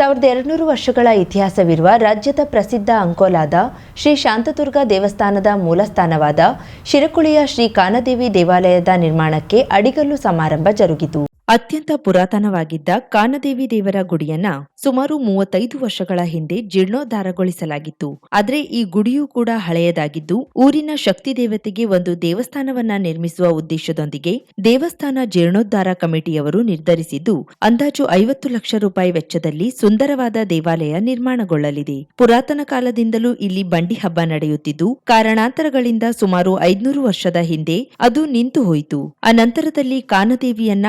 ಸಾವಿರದ ಎರಡುನೂರು ವರ್ಷಗಳ ಇತಿಹಾಸವಿರುವ ರಾಜ್ಯದ ಪ್ರಸಿದ್ಧ ಅಂಕೋಲಾದ ಶ್ರೀ ಶಾಂತದುರ್ಗ ದೇವಸ್ಥಾನದ ಮೂಲಸ್ಥಾನವಾದ ಶಿರಕುಳಿಯ ಶ್ರೀ ಕಾನದೇವಿ ದೇವಾಲಯದ ನಿರ್ಮಾಣಕ್ಕೆ ಅಡಿಗಲ್ಲು ಸಮಾರಂಭ ಜರುಗಿತು. ಅತ್ಯಂತ ಪುರಾತನವಾಗಿದ್ದ ಕಾನದೇವಿ ದೇವರ ಗುಡಿಯನ್ನ ಸುಮಾರು ಮೂವತ್ತೈದು ವರ್ಷಗಳ ಹಿಂದೆ ಜೀರ್ಣೋದ್ಧಾರಗೊಳಿಸಲಾಗಿತ್ತು. ಆದರೆ ಈ ಗುಡಿಯೂ ಕೂಡ ಹಳೆಯದಾಗಿದ್ದು, ಊರಿನ ಶಕ್ತಿ ದೇವತೆಗೆ ಒಂದು ದೇವಸ್ಥಾನವನ್ನ ನಿರ್ಮಿಸುವ ಉದ್ದೇಶದೊಂದಿಗೆ ದೇವಸ್ಥಾನ ಜೀರ್ಣೋದ್ಧಾರ ಕಮಿಟಿಯವರು ನಿರ್ಧರಿಸಿದ್ದು, ಅಂದಾಜು ಐವತ್ತು ಲಕ್ಷ ರೂಪಾಯಿ ವೆಚ್ಚದಲ್ಲಿ ಸುಂದರವಾದ ದೇವಾಲಯ ನಿರ್ಮಾಣಗೊಳ್ಳಲಿದೆ. ಪುರಾತನ ಕಾಲದಿಂದಲೂ ಇಲ್ಲಿ ಬಂಡಿ ಹಬ್ಬ ನಡೆಯುತ್ತಿದ್ದು, ಕಾರಣಾಂತರಗಳಿಂದ ಸುಮಾರು ಐದ್ನೂರು ವರ್ಷದ ಹಿಂದೆ ಅದು ನಿಂತು ಹೋಯಿತು. ಅನಂತರದಲ್ಲಿ ಕಾನದೇವಿಯನ್ನ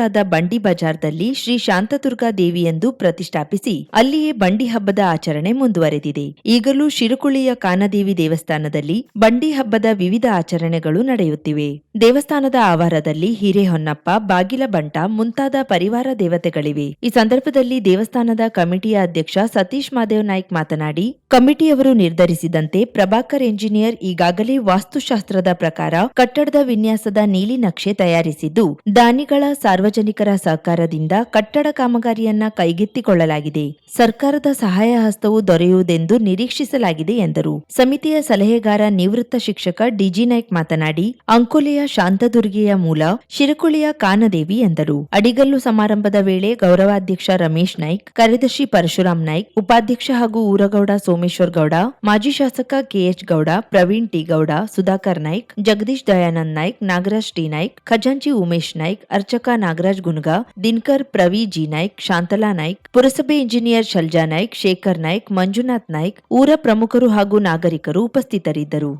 ಅಂಕೋಲಾದ ಬಂಡಿ ಬಜಾರ್ದಲ್ಲಿ ಶ್ರೀ ಶಾಂತದುರ್ಗಾ ದೇವಿ ಎಂದು ಪ್ರತಿಷ್ಠಾಪಿಸಿ, ಅಲ್ಲಿಯೇ ಬಂಡಿ ಹಬ್ಬದ ಆಚರಣೆ ಮುಂದುವರೆದಿದೆ. ಈಗಲೂ ಶಿರುಕುಳಿಯ ಕಾನದೇವಿ ದೇವಸ್ಥಾನದಲ್ಲಿ ಬಂಡಿ ಹಬ್ಬದ ವಿವಿಧ ಆಚರಣೆಗಳು ನಡೆಯುತ್ತಿವೆ. ದೇವಸ್ಥಾನದ ಆವಾರದಲ್ಲಿ ಹಿರೇಹೊನ್ನಪ್ಪ, ಬಾಗಿಲ ಬಂಟ, ಮುಂತಾದ ಪರಿವಾರ ದೇವತೆಗಳಿವೆ. ಈ ಸಂದರ್ಭದಲ್ಲಿ ದೇವಸ್ಥಾನದ ಕಮಿಟಿಯ ಅಧ್ಯಕ್ಷ ಸತೀಶ್ ಮಾದೇವ್ ನಾಯ್ಕ್ ಮಾತನಾಡಿ, ಕಮಿಟಿಯವರು ನಿರ್ಧರಿಸಿದಂತೆ ಪ್ರಭಾಕರ್ ಎಂಜಿನಿಯರ್ ಈಗಾಗಲೇ ವಾಸ್ತುಶಾಸ್ತ್ರದ ಪ್ರಕಾರ ಕಟ್ಟಡದ ವಿನ್ಯಾಸದ ನೀಲಿ ನಕ್ಷೆ ತಯಾರಿಸಿದ್ದು, ದಾನಿಗಳ ಸಾರ್ವಜನಿಕರ ಸಹಕಾರದಿಂದ ಕಟ್ಟಡ ಕಾಮಗಾರಿಯನ್ನ ಕೈಗೆತ್ತಿಕೊಳ್ಳಲಾಗಿದೆ. ಸರ್ಕಾರದ ಸಹಾಯ ಹಸ್ತವು ದೊರೆಯುವುದೆಂದು ನಿರೀಕ್ಷಿಸಲಾಗಿದೆ ಎಂದರು. ಸಮಿತಿಯ ಸಲಹೆಗಾರ ನಿವೃತ್ತ ಶಿಕ್ಷಕ ಡಿಜಿ ನಾಯ್ಕ್ ಮಾತನಾಡಿ, ಅಂಕೋಲೆಯ ಶಾಂತದುರ್ಗೆಯ ಮೂಲ ಶಿರಕುಳಿಯ ಕಾನದೇವಿ ಎಂದರು. ಅಡಿಗಲ್ಲು ಸಮಾರಂಭದ ವೇಳೆ ಗೌರವಾಧ್ಯಕ್ಷ ರಮೇಶ್ ನಾಯ್ಕ್, ಕಾರ್ಯದರ್ಶಿ ಪರಶುರಾಮ್ ನಾಯ್ಕ್, ಉಪಾಧ್ಯಕ್ಷ ಹಾಗೂ ಊರಗೌಡ ಸೋಮೇಶ್ವರ್ ಗೌಡ, ಮಾಜಿ ಶಾಸಕ KH Gowda, Praveen T Gowda, Sudhakar Naik, Jagadish Dayanand Naik, Nagaraj T Naik, ಖಜಾಂಚಿ ಉಮೇಶ್ ನಾಯ್ಕ್, ಅರ್ಚಕ ನಾಗರಾಜ್ ಗುನ್ಗಾ ದಿನಕರ್ ಪ್ರವಿ ಜಿ ನಾಯ್ಕ್, ಶಾಂತಲಾ ನಾಯ್ಕ್, ಪುರಸಭೆ ಇಂಜಿನಿಯರ್ ಶಲ್ಜಾ ನಾಯ್ಕ್, ಶೇಖರ್ ನಾಯ್ಕ್, ಮಂಜುನಾಥ್ ನಾಯ್ಕ್, ಊರ ಪ್ರಮುಖರು ಹಾಗೂ ನಾಗರಿಕರು ಉಪಸ್ಥಿತರಿದ್ದರು.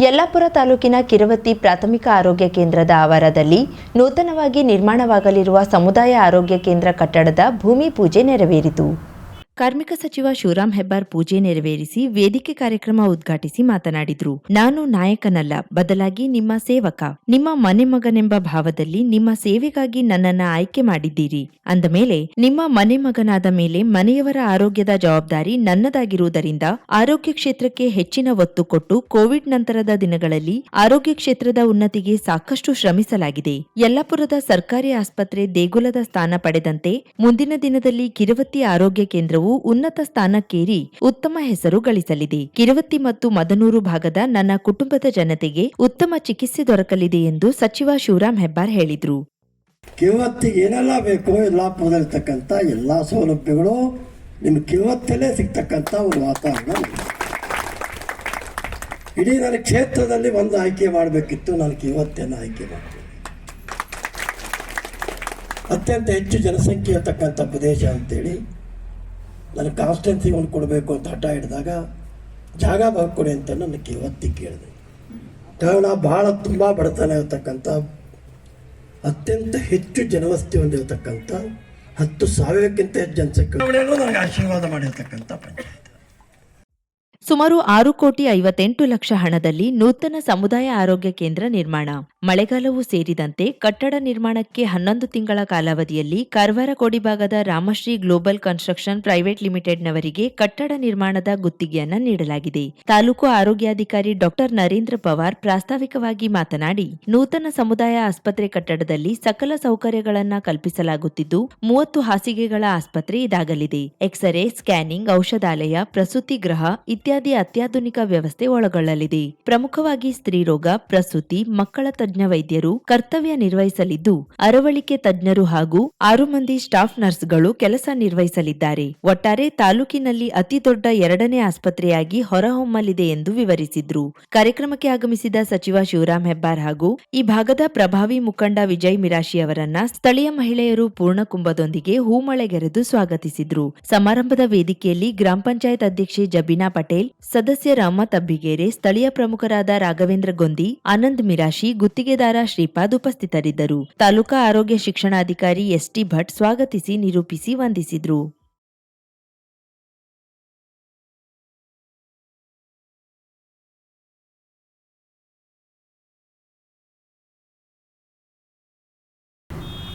ಯಲ್ಲಾಪುರ ತಾಲೂಕಿನ ಕಿರವತ್ತಿ ಪ್ರಾಥಮಿಕ ಆರೋಗ್ಯ ಕೇಂದ್ರದ ಆವಾರದಲ್ಲಿ ನೂತನವಾಗಿ ನಿರ್ಮಾಣವಾಗಲಿರುವ ಸಮುದಾಯ ಆರೋಗ್ಯ ಕೇಂದ್ರ ಕಟ್ಟಡದ ಭೂಮಿ ಪೂಜೆ ನೆರವೇರಿತು. ಕಾರ್ಮಿಕ ಸಚಿವ ಶಿವರಾಮ್ ಹೆಬ್ಬಾರ್ ಪೂಜೆ ನೆರವೇರಿಸಿ ವೇದಿಕೆ ಕಾರ್ಯಕ್ರಮ ಉದ್ಘಾಟಿಸಿ ಮಾತನಾಡಿದ್ರು. ನಾನು ನಾಯಕನಲ್ಲ, ಬದಲಾಗಿ ನಿಮ್ಮ ಸೇವಕ. ನಿಮ್ಮ ಮನೆ ಮಗನೆಂಬ ಭಾವದಲ್ಲಿ ನಿಮ್ಮ ಸೇವೆಗಾಗಿ ನನ್ನನ್ನ ಆಯ್ಕೆ ಮಾಡಿದ್ದೀರಿ. ಅಂದ ಮೇಲೆ, ನಿಮ್ಮ ಮನೆ ಮಗನಾದ ಮೇಲೆ ಮನೆಯವರ ಆರೋಗ್ಯದ ಜವಾಬ್ದಾರಿ ನನ್ನದಾಗಿರುವುದರಿಂದ ಆರೋಗ್ಯ ಕ್ಷೇತ್ರಕ್ಕೆ ಹೆಚ್ಚಿನ ಒತ್ತು ಕೊಟ್ಟು ಕೋವಿಡ್ ನಂತರದ ದಿನಗಳಲ್ಲಿ ಆರೋಗ್ಯ ಕ್ಷೇತ್ರದ ಉನ್ನತಿಗೆ ಸಾಕಷ್ಟು ಶ್ರಮಿಸಲಾಗಿದೆ. ಯಲ್ಲಾಪುರದ ಸರ್ಕಾರಿ ಆಸ್ಪತ್ರೆ ದೇಗುಲದ ಸ್ಥಾನ ಪಡೆದಂತೆ ಮುಂದಿನ ದಿನದಲ್ಲಿ ಕಿರವತ್ತಿ ಆರೋಗ್ಯ ಕೇಂದ್ರವು ಉನ್ನತ ಸ್ಥಾನಕ್ಕೇರಿ ಉತ್ತಮ ಹೆಸರು ಗಳಿಸಲಿದೆ. ಕಿರುವತ್ತಿ ಮತ್ತು ಮದನೂರು ಭಾಗದ ನನ್ನ ಕುಟುಂಬದ ಜನತೆಗೆ ಉತ್ತಮ ಚಿಕಿತ್ಸೆ ದೊರಕಲಿದೆ ಎಂದು ಸಚಿವ ಶಿವರಾಮ್ ಹೆಬ್ಬಾರ್ ಹೇಳಿದರು. ಕಿವತ್ತಿಗೆ ಏನೆಲ್ಲ ಬೇಕೋ ಯಲ್ಲಾಪುರದಲ್ಲಿರ್ತಕ್ಕಂಥ ಎಲ್ಲ ಸೌಲಭ್ಯಗಳು ನಿಮ್ಮ ಕಿವತ್ತಲ್ಲೇ ಸಿಗ್ತಕ್ಕಂಥ ಒಂದು ವಾತಾವರಣ. ಇಡೀ ನನ್ನ ಕ್ಷೇತ್ರದಲ್ಲಿ ಒಂದು ಆಯ್ಕೆ ಮಾಡಬೇಕಿತ್ತು, ನಾನು ಕಿವತ್ತನ್ನು ಆಯ್ಕೆ ಮಾಡ್ತೀನಿ. ಅತ್ಯಂತ ಹೆಚ್ಚು ಜನಸಂಖ್ಯೆ ಇರತಕ್ಕಂಥ ಪ್ರದೇಶ ಅಂತೇಳಿ ನನ್ನ ಕಾನ್ಸ್ಟೆನ್ಸಿ ಒಂದು ಕೊಡಬೇಕು ಅಂತ ಹಠ ಹಿಡಿದಾಗ ಜಾಗ ಬರ್ಕೊಡಿ ಅಂತ ನನ್ನ ಕಿವತ್ತಿ ಕೇಳಿದೆ. ಕಾರಣ ಭಾಳ ತುಂಬ ಬಡತನ ಇರತಕ್ಕಂಥ ಅತ್ಯಂತ ಹೆಚ್ಚು ಜನವಸ್ತಿ ಹೊಂದಿರತಕ್ಕಂಥ ಹತ್ತು ಸಾವಿರಕ್ಕಿಂತ ಹೆಚ್ಚು ಜನಸಂಖ್ಯೆ ನನಗೆ ಆಶೀರ್ವಾದ ಮಾಡಿರ್ತಕ್ಕಂಥ ಪಂಚಾಯತ್. ಸುಮಾರು ಆರು ಕೋಟಿ ಐವತ್ತೆಂಟು ಲಕ್ಷ ಹಣದಲ್ಲಿ ನೂತನ ಸಮುದಾಯ ಆರೋಗ್ಯ ಕೇಂದ್ರ ನಿರ್ಮಾಣ. ಮಳೆಗಾಲವೂ ಸೇರಿದಂತೆ ಕಟ್ಟಡ ನಿರ್ಮಾಣಕ್ಕೆ ಹನ್ನೊಂದು ತಿಂಗಳ ಕಾಲಾವಧಿಯಲ್ಲಿ ಕಾರವಾರ ಕೋಡಿಭಾಗದ ರಾಮಶ್ರೀ ಗ್ಲೋಬಲ್ ಕನ್ಸ್ಟ್ರಕ್ಷನ್ ಪ್ರೈವೇಟ್ ಲಿಮಿಟೆಡ್ನವರಿಗೆ ಕಟ್ಟಡ ನಿರ್ಮಾಣದ ಗುತ್ತಿಗೆಯನ್ನ ನೀಡಲಾಗಿದೆ. ತಾಲೂಕು ಆರೋಗ್ಯಾಧಿಕಾರಿ ಡಾಕ್ಟರ್ ನರೇಂದ್ರ ಪವಾರ್ ಪ್ರಾಸ್ತಾವಿಕವಾಗಿ ಮಾತನಾಡಿ, ನೂತನ ಸಮುದಾಯ ಆಸ್ಪತ್ರೆ ಕಟ್ಟಡದಲ್ಲಿ ಸಕಲ ಸೌಕರ್ಯಗಳನ್ನ ಕಲ್ಪಿಸಲಾಗುತ್ತಿದ್ದು, ಮೂವತ್ತು ಹಾಸಿಗೆಗಳ ಆಸ್ಪತ್ರೆ ಇದಾಗಲಿದೆ. ಎಕ್ಸ್ರೇ, ಸ್ಕ್ಯಾನಿಂಗ್, ಔಷಧಾಲಯ, ಪ್ರಸೂತಿ ಗೃಹ ಇತ್ಯಾದಿ ಅತ್ಯಾಧುನಿಕ ವ್ಯವಸ್ಥೆ ಒಳಗೊಳ್ಳಲಿದೆ. ಪ್ರಮುಖವಾಗಿ ಸ್ತ್ರೀರೋಗ ಪ್ರಸೂತಿ, ಮಕ್ಕಳ ತಜ್ಞ ವೈದ್ಯರು ಕರ್ತವ್ಯ ನಿರ್ವಹಿಸಲಿದ್ದು, ಅರವಳಿಕೆ ತಜ್ಞರು ಹಾಗೂ ಆರು ಮಂದಿ ಸ್ಟಾಫ್ ನರ್ಸ್ಗಳು ಕೆಲಸ ನಿರ್ವಹಿಸಲಿದ್ದಾರೆ. ಒಟ್ಟಾರೆ ತಾಲೂಕಿನಲ್ಲಿ ಅತಿ ದೊಡ್ಡ ಎರಡನೇ ಆಸ್ಪತ್ರೆಯಾಗಿ ಹೊರಹೊಮ್ಮಲಿದೆ ಎಂದು ವಿವರಿಸಿದ್ರು. ಕಾರ್ಯಕ್ರಮಕ್ಕೆ ಆಗಮಿಸಿದ ಸಚಿವ ಶಿವರಾಮ್ ಹೆಬ್ಬಾರ್ ಹಾಗೂ ಈ ಭಾಗದ ಪ್ರಭಾವಿ ಮುಖಂಡ ವಿಜಯ್ ಮಿರಾಶಿ ಅವರನ್ನ ಸ್ಥಳೀಯ ಮಹಿಳೆಯರು ಪೂರ್ಣಕುಂಭದೊಂದಿಗೆ ಹೂಮಳೆಗೆರೆದು ಸ್ವಾಗತಿಸಿದ್ರು. ಸಮಾರಂಭದ ವೇದಿಕೆಯಲ್ಲಿ ಗ್ರಾಮ ಪಂಚಾಯತ್ ಅಧ್ಯಕ್ಷೆ ಜಬೀನಾ ಪಟೇಲ್ ಸದಸ್ಯ ರಾಮ ತಬ್ಬಿಗೇರೆ, ಸ್ಥಳೀಯ ಪ್ರಮುಖರಾದ ರಾಘವೇಂದ್ರ ಗೊಂದಿ, ಆನಂದ್ ಮಿರಾಶಿ, ಗುತ್ತಿಗೆದಾರ ಶ್ರೀಪಾದ್ ಉಪಸ್ಥಿತರಿದ್ದರು. ತಾಲೂಕಾ ಆರೋಗ್ಯ ಶಿಕ್ಷಣಾಧಿಕಾರಿ ಎಸ್ಟಿ ಭಟ್ ಸ್ವಾಗತಿಸಿ ನಿರೂಪಿಸಿ ವಂದಿಸಿದ್ರು.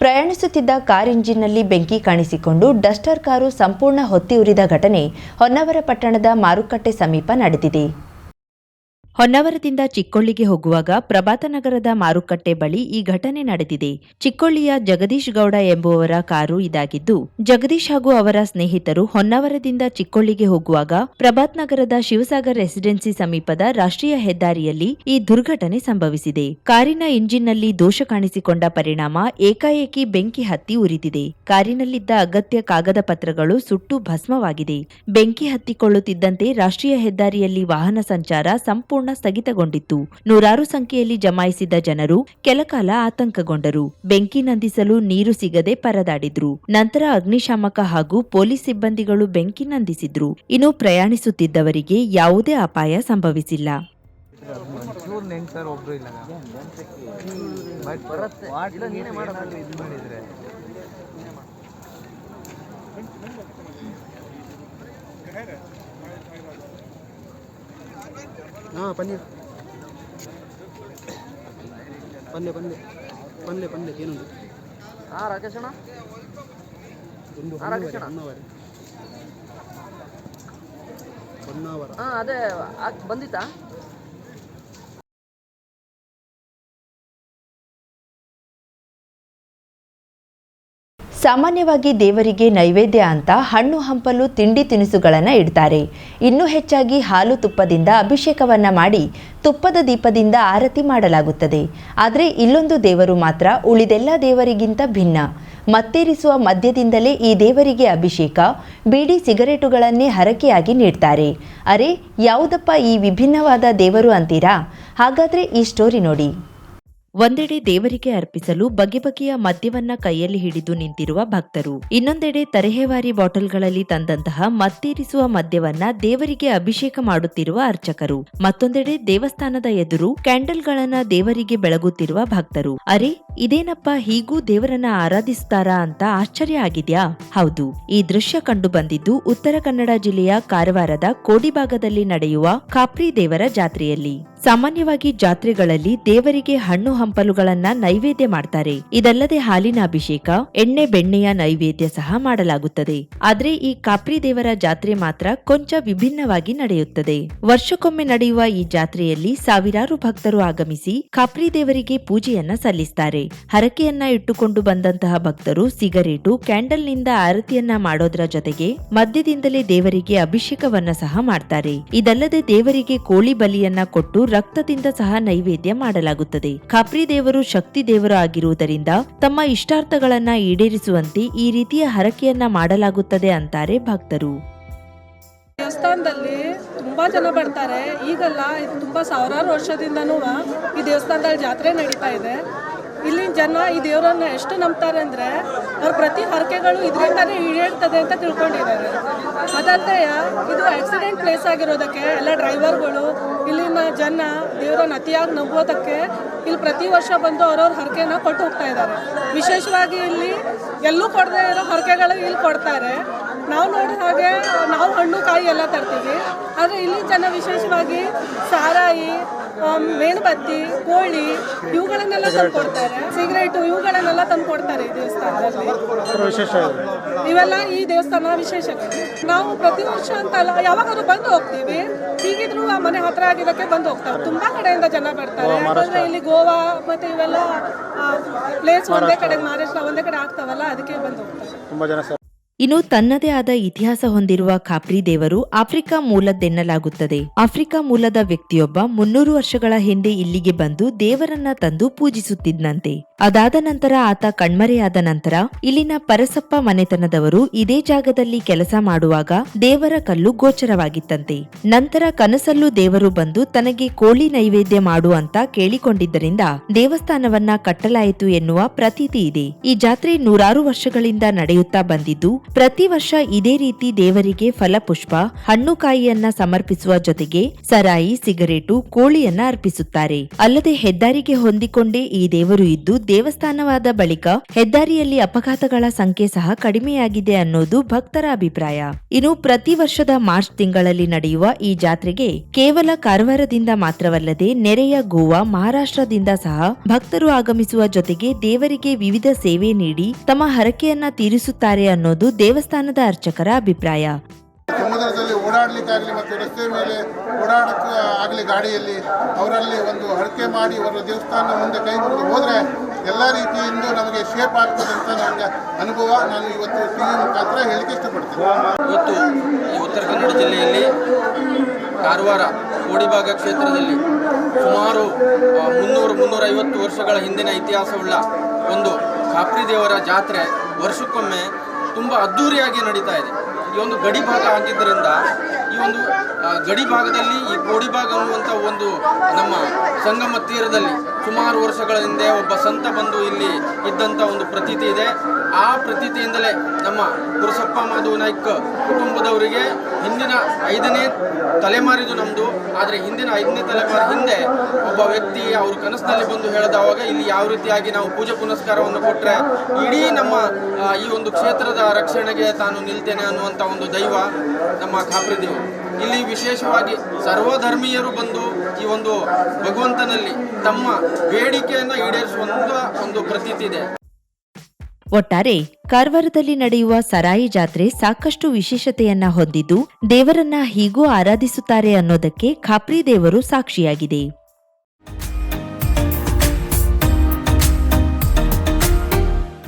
ಪ್ರಯಾಣಿಸುತ್ತಿದ್ದ ಕಾರ್ ಇಂಜಿನ್ನಲ್ಲಿ ಬೆಂಕಿ ಕಾಣಿಸಿಕೊಂಡು ಡಸ್ಟರ್ ಕಾರು ಸಂಪೂರ್ಣ ಹೊತ್ತಿ ಉರಿದ ಘಟನೆ ಹೊನ್ನವರ ಪಟ್ಟಣದ ಮಾರುಕಟ್ಟೆ ಸಮೀಪ ನಡೆದಿದೆ. ಹೊನ್ನವರದಿಂದ ಚಿಕ್ಕೊಳ್ಳಿಗೆ ಹೋಗುವಾಗ ಪ್ರಭಾತನಗರದ ಮಾರುಕಟ್ಟೆ ಬಳಿ ಈ ಘಟನೆ ನಡೆದಿದೆ. ಚಿಕ್ಕೊಳ್ಳಿಯ ಜಗದೀಶ್ ಗೌಡ ಎಂಬುವರ ಕಾರು ಇದಾಗಿದ್ದು, ಜಗದೀಶ್ ಹಾಗೂ ಅವರ ಸ್ನೇಹಿತರು ಹೊನ್ನವರದಿಂದ ಚಿಕ್ಕೊಳ್ಳಿಗೆ ಹೋಗುವಾಗ ಪ್ರಭಾತ್ ನಗರದ ಶಿವಸಾಗರ್ ರೆಸಿಡೆನ್ಸಿ ಸಮೀಪದ ರಾಷ್ಟ್ರೀಯ ಹೆದ್ದಾರಿಯಲ್ಲಿ ಈ ದುರ್ಘಟನೆ ಸಂಭವಿಸಿದೆ. ಕಾರಿನ ಇಂಜಿನ್ನಲ್ಲಿ ದೋಷ ಕಾಣಿಸಿಕೊಂಡ ಪರಿಣಾಮ ಏಕಾಏಕಿ ಬೆಂಕಿ ಹತ್ತಿ ಉರಿದಿದೆ. ಕಾರಿನಲ್ಲಿದ್ದ ಅಗತ್ಯ ಕಾಗದ ಪತ್ರಗಳು ಸುಟ್ಟು ಭಸ್ಮವಾಗಿದೆ. ಬೆಂಕಿ ಹತ್ತಿಕೊಳ್ಳುತ್ತಿದ್ದಂತೆ ರಾಷ್ಟ್ರೀಯ ಹೆದ್ದಾರಿಯಲ್ಲಿ ವಾಹನ ಸಂಚಾರ ಸಂಪೂರ್ಣ ಸ್ಥಗಿತಗೊಂಡಿತ್ತು. ನೂರಾರು ಸಂಖ್ಯೆಯಲ್ಲಿ ಜಮಾಯಿಸಿದ್ದ ಜನರು ಕೆಲಕಾಲ ಆತಂಕಗೊಂಡರು. ಬೆಂಕಿ ನಂದಿಸಲು ನೀರು ಸಿಗದೆ ಪರದಾಡಿದ್ರು. ನಂತರ ಅಗ್ನಿಶಾಮಕ ಹಾಗೂ ಪೊಲೀಸ್ ಸಿಬ್ಬಂದಿಗಳು ಬೆಂಕಿ ನಂದಿಸಿದ್ರು. ಇನ್ನು ಪ್ರಯಾಣಿಸುತ್ತಿದ್ದವರಿಗೆ ಯಾವುದೇ ಅಪಾಯ ಸಂಭವಿಸಿಲ್ಲ ನೆಂಗ್ ಸರ್ ಒಬ್ರು ಇಲ್ಲ ಬಟ್ ಬರುತ್ತೆ ಇಲ್ಲ ನೀನೇ ಮಾಡೋದು ಇದು ಮಾಡಿದ್ರೆ ಹಾಂ ಪನ್ನೀರ್. ಪಲ್ಯ ಪಲ್ಯ. ಪಲ್ಯ ಪಲ್ಯ ಏನೊಂದು? ಹಾಂ ರಾಕೇಶ್ ಅಣ್ಣ. ಒಂದು ಹಾಂ ರಾಕೇಶ್ ಅಣ್ಣ. ಹೊನ್ನಾವರ ಹೊನ್ನಾವರ ಹಾಂ ಅದೇ ಬಂದಿತ್ತಾ? ಸಾಮಾನ್ಯವಾಗಿ ದೇವರಿಗೆ ನೈವೇದ್ಯ ಅಂತ ಹಣ್ಣು ಹಂಪಲು ತಿಂಡಿ ತಿನಿಸುಗಳನ್ನು ಇಡ್ತಾರೆ. ಇನ್ನೂ ಹೆಚ್ಚಾಗಿ ಹಾಲು ತುಪ್ಪದಿಂದ ಅಭಿಷೇಕವನ್ನು ಮಾಡಿ ತುಪ್ಪದ ದೀಪದಿಂದ ಆರತಿ ಮಾಡಲಾಗುತ್ತದೆ. ಆದರೆ ಇಲ್ಲೊಂದು ದೇವರು ಮಾತ್ರ ಉಳಿದೆಲ್ಲ ದೇವರಿಗಿಂತ ಭಿನ್ನ. ಮತ್ತೇರಿಸುವ ಮದ್ಯದಿಂದಲೇ ಈ ದೇವರಿಗೆ ಅಭಿಷೇಕ, ಬೀಡಿ ಸಿಗರೇಟುಗಳನ್ನೇ ಹರಕೆಯಾಗಿ ನೀಡ್ತಾರೆ. ಅರೆ, ಯಾವುದಪ್ಪ ಈ ವಿಭಿನ್ನವಾದ ದೇವರು ಅಂತೀರಾ? ಹಾಗಾದರೆ ಈ ಸ್ಟೋರಿ ನೋಡಿ. ಒಂದೆಡೆ ದೇವರಿಗೆ ಅರ್ಪಿಸಲು ಬಗೆ ಬಗೆಯ ಮದ್ಯವನ್ನ ಕೈಯಲ್ಲಿ ಹಿಡಿದು ನಿಂತಿರುವ ಭಕ್ತರು. ಇನ್ನೊಂದೆಡೆ ತರಹೇವಾರಿ ಬಾಟಲ್ಗಳಲ್ಲಿ ತಂದಂತಹ ಮತ್ತೇರಿಸುವ ಮದ್ಯವನ್ನ ದೇವರಿಗೆ ಅಭಿಷೇಕ ಮಾಡುತ್ತಿರುವ ಅರ್ಚಕರು. ಮತ್ತೊಂದೆಡೆ ದೇವಸ್ಥಾನದ ಎದುರು ಕ್ಯಾಂಡಲ್ಗಳನ್ನ ದೇವರಿಗೆ ಬೆಳಗುತ್ತಿರುವ ಭಕ್ತರು. ಅರೆ, ಇದೇನಪ್ಪ ಹೀಗೂ ದೇವರನ್ನ ಆರಾಧಿಸುತ್ತಾರಾ ಅಂತ ಆಶ್ಚರ್ಯ ಆಗಿದ್ಯಾ? ಹೌದು, ಈ ದೃಶ್ಯ ಕಂಡು ಬಂದಿದ್ದು ಉತ್ತರ ಕನ್ನಡ ಜಿಲ್ಲೆಯ ಕಾರವಾರದ ಕೋಡಿಭಾಗದಲ್ಲಿ ನಡೆಯುವ ಖಾಪ್ರಿ ದೇವರ ಜಾತ್ರೆಯಲ್ಲಿ. ಸಾಮಾನ್ಯವಾಗಿ ಜಾತ್ರೆಗಳಲ್ಲಿ ದೇವರಿಗೆ ಹಣ್ಣು ಹಂಪಲುಗಳನ್ನ ನೈವೇದ್ಯ ಮಾಡ್ತಾರೆ. ಇದಲ್ಲದೆ ಹಾಲಿನ ಅಭಿಷೇಕ, ಎಣ್ಣೆ ಬೆಣ್ಣೆಯ ನೈವೇದ್ಯ ಸಹ ಮಾಡಲಾಗುತ್ತದೆ. ಆದ್ರೆ ಈ ಕಾಪ್ರಿ ದೇವರ ಜಾತ್ರೆ ಮಾತ್ರ ಕೊಂಚ ವಿಭಿನ್ನವಾಗಿ ನಡೆಯುತ್ತದೆ. ವರ್ಷಕ್ಕೊಮ್ಮೆ ನಡೆಯುವ ಈ ಜಾತ್ರೆಯಲ್ಲಿ ಸಾವಿರಾರು ಭಕ್ತರು ಆಗಮಿಸಿ ಕಾಪ್ರಿ ದೇವರಿಗೆ ಪೂಜೆಯನ್ನ ಸಲ್ಲಿಸ್ತಾರೆ. ಹರಕೆಯನ್ನ ಇಟ್ಟುಕೊಂಡು ಬಂದಂತಹ ಭಕ್ತರು ಸಿಗರೇಟು, ಕ್ಯಾಂಡಲ್ನಿಂದ ಆರತಿಯನ್ನ ಮಾಡೋದ್ರ ಜೊತೆಗೆ ಮದ್ಯದಿಂದಲೇ ದೇವರಿಗೆ ಅಭಿಷೇಕವನ್ನ ಸಹ ಮಾಡ್ತಾರೆ. ಇದಲ್ಲದೆ ದೇವರಿಗೆ ಕೋಳಿ ಬಲಿಯನ್ನ ಕೊಟ್ಟು ರಕ್ತದಿಂದ ಸಹ ನೈವೇದ್ಯ ಮಾಡಲಾಗುತ್ತದೆ. ಖಾಪ್ರಿ ದೇವರು ಶಕ್ತಿ ದೇವರು ಆಗಿರುವುದರಿಂದ ತಮ್ಮ ಇಷ್ಟಾರ್ಥಗಳನ್ನ ಈಡೇರಿಸುವಂತೆ ಈ ರೀತಿಯ ಹರಕೆಯನ್ನ ಮಾಡಲಾಗುತ್ತದೆ ಅಂತಾರೆ ಭಕ್ತರು. ದೇವಸ್ಥಾನದಲ್ಲಿ ತುಂಬಾ ಜನ ಬರ್ತಾರೆ. ಈಗಲ್ಲ ಇದು ತುಂಬಾ ಸಾವಿರಾರು ವರ್ಷದಿಂದನೂ ಈ ದೇವಸ್ಥಾನದಲ್ಲಿ ಜಾತ್ರೆ ನಡೀತಾ ಇದೆ. ಇಲ್ಲಿನ ಜನ ಈ ದೇವರನ್ನ ಎಷ್ಟು ನಂಬ್ತಾರೆ ಅಂದ್ರೆ ಅವ್ರ ಪ್ರತಿ ಹರಕೆಗಳು ಇದರಿಂದಾನೇ ಈಡೇರ್ತದೆ ಅಂತ ತಿಳ್ಕೊಂಡಿದ್ದಾರೆ. ಅದಲ್ಲದೆ ಇದು ಆಕ್ಸಿಡೆಂಟ್ ಪ್ಲೇಸ್ ಆಗಿರೋದಕ್ಕೆ ಎಲ್ಲ ಡ್ರೈವರ್ಗಳು ಇಲ್ಲಿನ ಜನ, ದೇವರನ್ನ ಅತಿಯಾಗಿ ನಂಬೋದಕ್ಕೆ ಇಲ್ಲಿ ಪ್ರತಿ ವರ್ಷ ಬಂದು ಅವ್ರವ್ರ ಹರಕೆನ ಕೊಟ್ಟು ಹೋಗ್ತಾ ಇದ್ದಾರೆ. ವಿಶೇಷವಾಗಿ ಇಲ್ಲಿ ಎಲ್ಲೂ ಕೊಡದೆ ಇರೋ ಹರಕೆಗಳು ಇಲ್ಲಿ ಕೊಡ್ತಾರೆ. ನಾವು ನೋಡೋ ಹಾಗೆ ನಾವು ಹಣ್ಣು ಕಾಯಿ ಎಲ್ಲ ತರ್ತೀವಿ. ಆದರೆ ಇಲ್ಲಿ ಜನ ವಿಶೇಷವಾಗಿ ಸಾರಾಯಿ ಮೇಣಬತ್ತಿ ಕೋಳಿ ಇವುಗಳನ್ನೆಲ್ಲ ತಂದು ಕೊಡ್ತಾರೆ ಸಿಗರೇಟು ಇವುಗಳನ್ನೆಲ್ಲ ತಂದು ಕೊಡ್ತಾರೆ ಈ ದೇವಸ್ಥಾನದಲ್ಲಿ. ಇವೆಲ್ಲ ಈ ದೇವಸ್ಥಾನ ವಿಶೇಷ ನಾವು ಪ್ರತಿ ವರ್ಷ ಅಂತ ಅಲ್ಲ ಯಾವಾಗಾದ್ರೂ ಬಂದು ಹೋಗ್ತೀವಿ. ಹೀಗಿದ್ರು ಆ ಮನೆ ಹತ್ರ ಆಗಿದ್ದಕ್ಕೆ ಬಂದು ಹೋಗ್ತಾರೆ. ತುಂಬಾ ಕಡೆಯಿಂದ ಜನ ಬರ್ತಾರೆ. ಯಾಕಂದ್ರೆ ಇಲ್ಲಿ ಗೋವಾ ಮತ್ತೆ ಇವೆಲ್ಲ ಪ್ಲೇಸ್ ಒಂದೇ ಕಡೆ ಮಹಾರಾಷ್ಟ್ರ. ಒಂದೇ ಕಡೆ ಆಗ್ತಾವಲ್ಲ ಅದಕ್ಕೆ ಬಂದು ಹೋಗ್ತಾರೆ. ಇನ್ನು ತನ್ನದೇ ಆದ ಇತಿಹಾಸ ಹೊಂದಿರುವ ಖಾಪ್ರಿ ದೇವರು ಆಫ್ರಿಕಾ ಮೂಲದ್ದೆನ್ನಲಾಗುತ್ತದೆ. ಆಫ್ರಿಕಾ ಮೂಲದ ವ್ಯಕ್ತಿಯೊಬ್ಬ ಮುನ್ನೂರು ವರ್ಷಗಳ ಹಿಂದೆ ಇಲ್ಲಿಗೆ ಬಂದು ದೇವರನ್ನ ತಂದು ಪೂಜಿಸುತ್ತಿದ್ದಂತೆ ಅದಾದ ನಂತರ ಆತ ಕಣ್ಮರೆಯಾದ ನಂತರ ಇಲ್ಲಿನ ಪರಸಪ್ಪ ಮನೆತನದವರು ಇದೇ ಜಾಗದಲ್ಲಿ ಕೆಲಸ ಮಾಡುವಾಗ ದೇವರ ಕಲ್ಲು ಗೋಚರವಾಗಿತ್ತಂತೆ. ನಂತರ ಕನಸಲ್ಲೂ ದೇವರು ಬಂದು ತನಗೆ ಕೋಳಿ ನೈವೇದ್ಯ ಮಾಡುವಂತ ಕೇಳಿಕೊಂಡಿದ್ದರಿಂದ ದೇವಸ್ಥಾನವನ್ನ ಕಟ್ಟಲಾಯಿತು ಎನ್ನುವ ಪ್ರತೀತಿ ಇದೆ. ಈ ಜಾತ್ರೆ ನೂರಾರು ವರ್ಷಗಳಿಂದ ನಡೆಯುತ್ತಾ ಬಂದಿದ್ದು ಪ್ರತಿ ವರ್ಷ ಇದೇ ರೀತಿ ದೇವರಿಗೆ ಫಲಪುಷ್ಪ ಹಣ್ಣು ಕಾಯಿಯನ್ನ ಸಮರ್ಪಿಸುವ ಜೊತೆಗೆ ಸರಾಯಿ, ಸಿಗರೇಟು, ಕೋಳಿಯನ್ನ ಅರ್ಪಿಸುತ್ತಾರೆ. ಅಲ್ಲದೆ ಹೆದ್ದಾರಿಗೆ ಹೊಂದಿಕೊಂಡೇ ಈ ದೇವರು ಇದ್ದು ದೇವಸ್ಥಾನವಾದ ಬಳಿಕ ಹೆದ್ದಾರಿಯಲ್ಲಿ ಅಪಘಾತಗಳ ಸಂಖ್ಯೆ ಸಹ ಕಡಿಮೆಯಾಗಿದೆ ಅನ್ನೋದು ಭಕ್ತರ ಅಭಿಪ್ರಾಯ. ಇನ್ನು ಪ್ರತಿ ವರ್ಷದ ಮಾರ್ಚ್ ತಿಂಗಳಲ್ಲಿ ನಡೆಯುವ ಈ ಜಾತ್ರೆಗೆ ಕೇವಲ ಕಾರವಾರದಿಂದ ಮಾತ್ರವಲ್ಲದೆ ನೆರೆಯ ಗೋವಾ, ಮಹಾರಾಷ್ಟ್ರದಿಂದ ಸಹ ಭಕ್ತರು ಆಗಮಿಸುವ ಜೊತೆಗೆ ದೇವರಿಗೆ ವಿವಿಧ ಸೇವೆ ನೀಡಿ ತಮ್ಮ ಹರಕೆಯನ್ನ ತೀರಿಸುತ್ತಾರೆ ಅನ್ನೋದು ದೇವಸ್ಥಾನದ ಅರ್ಚಕರ ಅಭಿಪ್ರಾಯ. ಸಮುದ್ರದಲ್ಲಿ ಓಡಾಡಲಿಕ್ಕೆ ಓಡಾಡಲಿಕ್ಕಾಗಲಿ ಮತ್ತು ರಸ್ತೆ ಮೇಲೆ ಓಡಾಡಕ್ಕೆ ಆಗಲಿ ಗಾಡಿಯಲ್ಲಿ ಅವರಲ್ಲಿ ಒಂದು ಹರಕೆ ಮಾಡಿ ಅವರ ದೇವಸ್ಥಾನ ಮುಂದೆ ಕೈ ಮುಗಿದು ಹೋದರೆ ಎಲ್ಲ ರೀತಿಯಿಂದ ನಮಗೆ ಶೇಪ್ ಆಗ್ತದೆ ಅಂತ ನನಗೆ ಅನುಭವ. ನಾನು ಇವತ್ತು ಟಿ ವಿ ಮುಖಾಂತರ ಹೇಳಿಕೆ ಇಷ್ಟಪಡ್ತೀನಿ. ಇವತ್ತು ಈ ಉತ್ತರ ಕನ್ನಡ ಜಿಲ್ಲೆಯಲ್ಲಿ ಕಾರವಾರ ಕೋಡಿಭಾಗ ಕ್ಷೇತ್ರದಲ್ಲಿ ಸುಮಾರು ಮುನ್ನೂರು ಮುನ್ನೂರೈವತ್ತು ವರ್ಷಗಳ ಹಿಂದಿನ ಇತಿಹಾಸವುಳ್ಳ ಒಂದು ಕಾಪ್ರಿ ದೇವರ ಜಾತ್ರೆ ವರ್ಷಕ್ಕೊಮ್ಮೆ ತುಂಬ ಅದ್ಧೂರಿಯಾಗಿ ನಡೀತಾ ಇದೆ. ಈ ಒಂದು ಗಡಿ ಭಾಗ ಆಗಿದ್ದರಿಂದ ಈ ಒಂದು ಗಡಿ ಭಾಗದಲ್ಲಿ ಈ ಕೋಡಿಭಾಗ ಅನ್ನುವಂಥ ಒಂದು ನಮ್ಮ ಸಂಗಮ ತೀರದಲ್ಲಿ ಸುಮಾರು ವರ್ಷಗಳ ಹಿಂದೆ ಒಬ್ಬ ಸಂತ ಬಂದು ಇಲ್ಲಿ ಇದ್ದಂಥ ಒಂದು ಪ್ರತೀತಿ ಇದೆ. ಆ ಪ್ರತೀತಿಯಿಂದಲೇ ನಮ್ಮ ಪುರಸಪ್ಪ ಮಾಧು ನಾಯ್ಕ ಕುಟುಂಬದವರಿಗೆ ಹಿಂದಿನ ಐದನೇ ತಲೆಮಾರಿದು ನಮ್ಮದು ಆದರೆ ಹಿಂದಿನ ಐದನೇ ತಲೆಮಾರು ಹಿಂದೆ ಒಬ್ಬ ವ್ಯಕ್ತಿ ಅವರು ಕನಸಿನಲ್ಲಿ ಬಂದು ಹೇಳಿದವಾಗ ಇಲ್ಲಿ ಯಾವ ರೀತಿಯಾಗಿ ನಾವು ಪೂಜೆ ಪುನಸ್ಕಾರವನ್ನು ಕೊಟ್ಟರೆ ಇಡೀ ನಮ್ಮ ಈ ಒಂದು ಕ್ಷೇತ್ರದ ರಕ್ಷಣೆಗೆ ತಾನು ನಿಲ್ತೇನೆ ಅನ್ನುವಂಥ ಒಂದು ದೈವ ನಮ್ಮ ಖಾಪ್ರಿ ದೇವರು ಇಲ್ಲಿ ವಿಶೇಷವಾಗಿ ಸರ್ವಧರ್ಮೀಯರು ಬಂದು ಈ ಒಂದು ಭಗವಂತನಲ್ಲಿ ತಮ್ಮ ಬೇಡಿಕೆಯನ್ನು ಈಡೇರಿಸುವಂತ ಒಂದು ಪ್ರತೀತಿ ಇದೆ. ಒಟ್ಟಾರೆ ಕಾರವಾರದಲ್ಲಿ ನಡೆಯುವ ಸರಾಯಿ ಜಾತ್ರೆ ಸಾಕಷ್ಟು ವಿಶೇಷತೆಯನ್ನ ಹೊಂದಿದ್ದು ದೇವರನ್ನ ಹೀಗೂ ಆರಾಧಿಸುತ್ತಾರೆ ಅನ್ನೋದಕ್ಕೆ ಖಾಪ್ರಿ ದೇವರು ಸಾಕ್ಷಿಯಾಗಿದೆ.